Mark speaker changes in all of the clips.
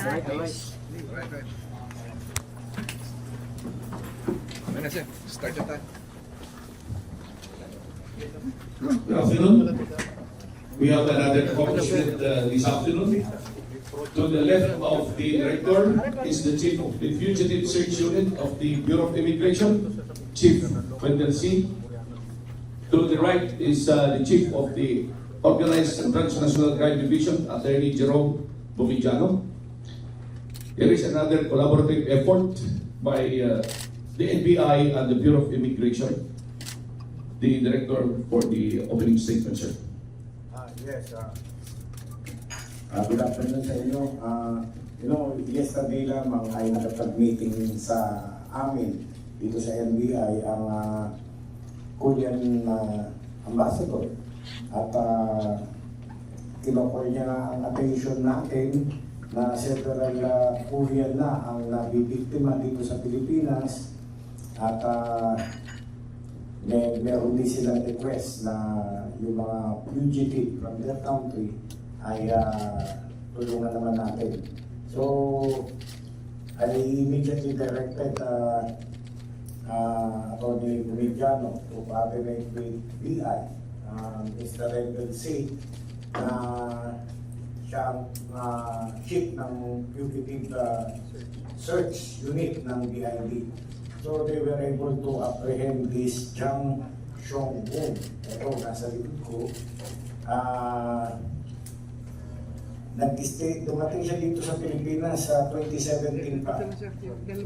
Speaker 1: Alright, alright.
Speaker 2: Right, right. Ano sir? Start na tayo.
Speaker 3: Good afternoon. We have another accomplishment uh, this afternoon. To the left of the director is the Chief of the Fugitive Search Unit of the Bureau of Immigration, Chief Wendell C. To the right is uh, the Chief of the Organized and Transnational Crime Division, Attorney Jerome Bumigiano. There is another collaborative effort by uh, the NBI and the Bureau of Immigration the director for the opening statement, sir.
Speaker 4: Ah, yes. ah. Ah, good afternoon sa inyo. Ah, you know, yesterday lamang ay nakapag-meeting sa amin dito sa NBI ang uh, Korean ah, ambassador. At uh, kinokor niya ang attention natin na several ah, Korean na ang nabibiktima dito sa Pilipinas. At ah, may meron din silang request na yung mga fugitive from their country ay ah, tulungan naman natin. So, I immediately directed uh, uh, Atty. Bumigiano to coordinate with BI, um, Mr. Rendell C. na siya ang uh, chief ng fugitive uh, search unit ng BID. So they were able to apprehend this Jang Xiong Boon. Ito, nasa likod ko. Ah, nag-stay, dumating siya dito sa Pilipinas sa 2017 pa.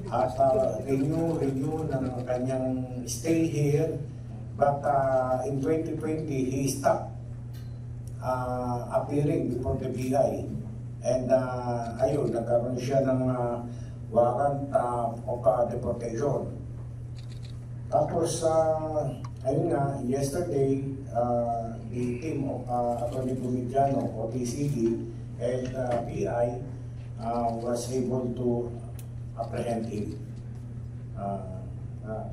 Speaker 4: At uh, renew, renew ng kanyang stay here. But uh, in 2020, he stopped uh, appearing before the BI. And uh, ayun, nagkaroon siya ng uh, warrant uh, of uh, deportation. Tapos, uh, ayun nga, yesterday, uh, the team of uh, Atty. Bumigiano, OTCD, and uh, BI uh, was able to apprehend him. Uh, uh.